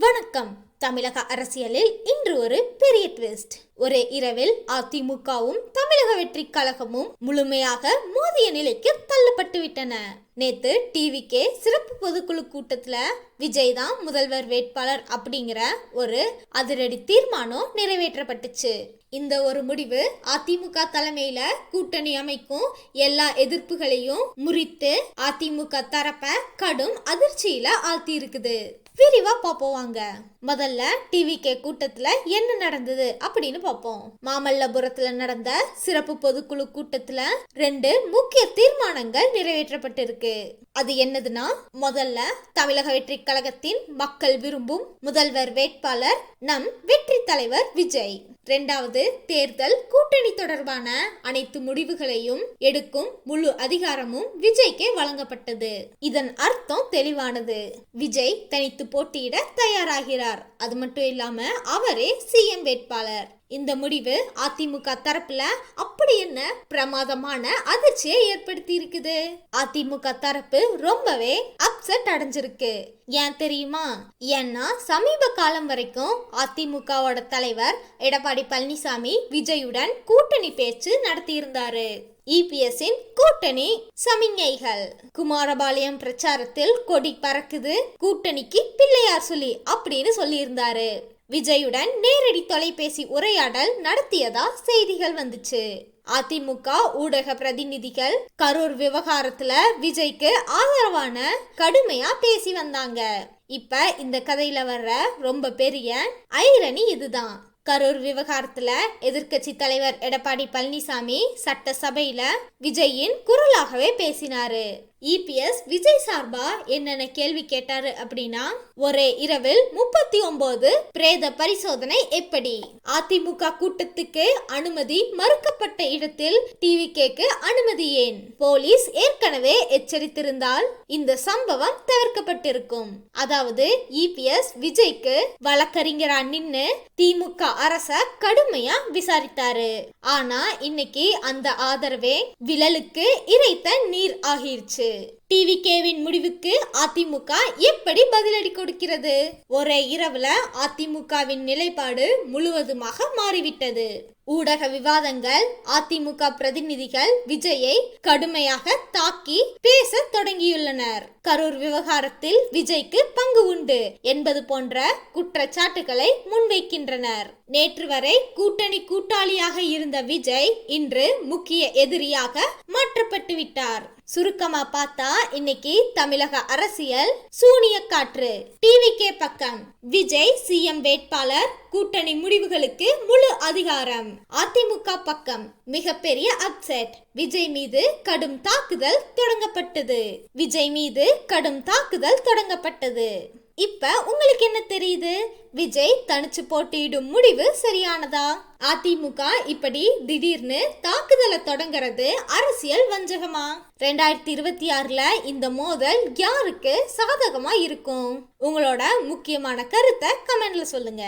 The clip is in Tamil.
வணக்கம். தமிழக அரசியலில் இன்று ஒரு பெரிய ட்விஸ்ட் ஒரே இரவில் அதிமுகவும் தமிழக வெற்றி கழகமும் முழுமையாக மோதிய நிலைக்கு தள்ளப்பட்டு விட்டன. நேத்து டிவிக்கே சிறப்பு பொதுக்குழு கூட்டத்துல விஜய் தான் முதல்வர் வேட்பாளர் அப்படிங்கிற ஒரு அதிரடி தீர்மானம் நிறைவேற்றப்பட்டுச்சு. இந்த ஒரு முடிவு அதிமுக தலைமையில கூட்டணி அமைக்கும் எல்லா எதிர்ப்புகளையும் முறித்து அதிமுக தரப்ப கடும் அதிர்ச்சியில ஆழ்த்தி இருக்குது விரிவா பார்ப்போம் வாங்க. முதல்ல டிவிகே கூட்டத்துல என்ன நடந்தது அப்படின்னு பார்ப்போம் மாமல்லபுரத்துல நடந்த சிறப்பு பொதுக்குழு கூட்டத்துல ரெண்டு முக்கிய தீர்மானங்கள் நிறைவேற்றப்பட்டிருக்கு. அது என்னதுன்னா முதல்ல தமிழக வெற்றி கழகத்தின் மக்கள் விரும்பும் முதல்வர் வேட்பாளர் நம் வெற்றி தலைவர் விஜய். இரண்டாவது தேர்தல் கூட்டணி தொடர்பான அனைத்து முடிவுகளையும் எடுக்கும் முழு அதிகாரமும் விஜய்க்கே வழங்கப்பட்டது. இதன் அர்த்தம் தெளிவானது. விஜய் தனித்து போட்டியிட தயாராகிறார். அது மட்டும் இல்லாம அவரே சிஎம் வேட்பாளர். இந்த முடிவு அதிமுக தரப்புல அப்படி என்ன பிரமாதமான அதிர்ச்சியை ஏற்படுத்தி இருக்குது அதிமுக தரப்பு ரொம்பவே அப்செட் அடைஞ்சிருக்கு. ஏன் தெரியுமா? ஏன்னா சமீப காலம் வரைக்கும் அதிமுகவோட தலைவர் எடப்பாடி பழனிசாமி விஜயுடன் கூட்டணி பேச்சு நடத்தியிருந்தாரு. இபிஎஸ்ஸின் கூட்டணி சமிஞைகள். குமாரபாளையம் பிரச்சாரத்தில் கொடி பறக்குது கூட்டணிக்கு பிள்ளையார் சொல்லி அப்படின்னு சொல்லியிருந்தாரு. விஜயுடன் நேரடி தொலைபேசி உரையாடல் நடத்தியதா செய்திகள் வந்துச்சு. அதிமுக ஊடக பிரதிநிதிகள் கரூர் விவகாரத்துல விஜய்க்கு ஆதரவான கடுமையா பேசி வந்தாங்க. இப்ப இந்த கதையில வர்ற ரொம்ப பெரிய ஐரணி இதுதான். கரூர் விவகாரத்துல எதிர்க்கட்சி தலைவர் எடப்பாடி பழனிசாமி சட்டசபையில விஜயின் குரலாகவே பேசினாரு. இபிஎஸ் விஜய் சார்பா என்னென்ன கேள்வி கேட்டாரு அப்படின்னா ஒரே இரவில் முப்பத்தி ஒன்பது பிரேத பரிசோதனை எப்படி? அதிமுக கூட்டத்துக்கு அனுமதி மறுக்கப்பட்ட இடத்தில் டிவி கேக்கு அனுமதி ஏன்? போலீஸ் ஏற்கனவே எச்சரித்திருந்தால் இந்த சம்பவம் தவிர்க்கப்பட்டிருக்கும். அதாவது இபிஎஸ் விஜய்க்கு வழக்கறிஞரா நின்னு திமுக அரச கடுமையா விசாரித்தாரு. ஆனா இன்னைக்கு அந்த ஆதரவே விழலுக்கு இறைத்த நீர் ஆகிருச்சு. que டிவிகேவின் முடிவுக்கு அதிமுக எப்படி பதிலடி கொடுக்கிறது? ஒரே இரவுல அதிமுகவின் நிலைப்பாடு முழுவதுமாக மாறிவிட்டது. ஊடக விவாதங்கள் அதிமுக பிரதிநிதிகள் விஜயை கடுமையாக தாக்கி பேச தொடங்கியுள்ளனர். கரூர் விவகாரத்தில் விஜய்க்கு பங்கு உண்டு என்பது போன்ற குற்றச்சாட்டுகளை முன்வைக்கின்றனர். நேற்று வரை கூட்டணி கூட்டாளியாக இருந்த விஜய் இன்று முக்கிய எதிரியாக மாற்றப்பட்டு விட்டார் சுருக்கமா பார்த்தா இன்னைக்கு தமிழக அரசியல் சூனிய காற்று டிவிகே பக்கம் விஜய் சிஎம் வேட்பாளர் கூட்டணி முடிவுகளுக்கு முழு அதிகாரம். அதிமுக பக்கம் மிகப்பெரிய அப்செட் விஜய் மீது கடும் தாக்குதல் தொடங்கப்பட்டது. விஜய் மீது கடும் தாக்குதல் தொடங்கப்பட்டது. இப்ப உங்களுக்கு என்ன தெரியுது? விஜய் தனிச்சு போட்டியிடும் முடிவு சரியானதா? அதிமுக இப்படி திடீர்னு தாக்குதலை தொடங்குறது அரசியல் வஞ்சகமா? ரெண்டாயிரத்தி இருபத்தி ஆறுல இந்த மோதல் யாருக்கு சாதகமா இருக்கும்? உங்களோட முக்கியமான கருத்தை கமெண்ட்ல சொல்லுங்க.